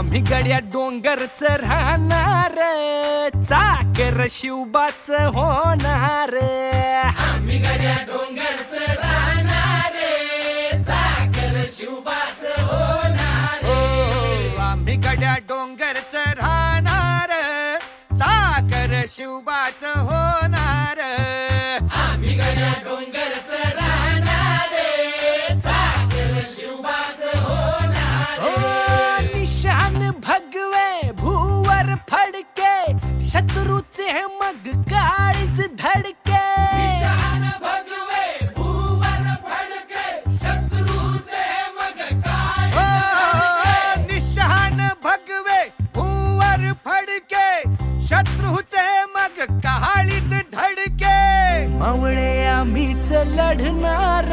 आम्ही गड्या डोंगरच राहणार चाकर शिवबाच होणार. आम्ही गड्या डोंगरच राहणार चाकर शिवबाच होणार. हो आम्ही गड्या डोंगरच राहणार चाकर शिवबाच होणार. शत्रूचे मग कहाळीच धडके मावळे आम्हीच लढणार.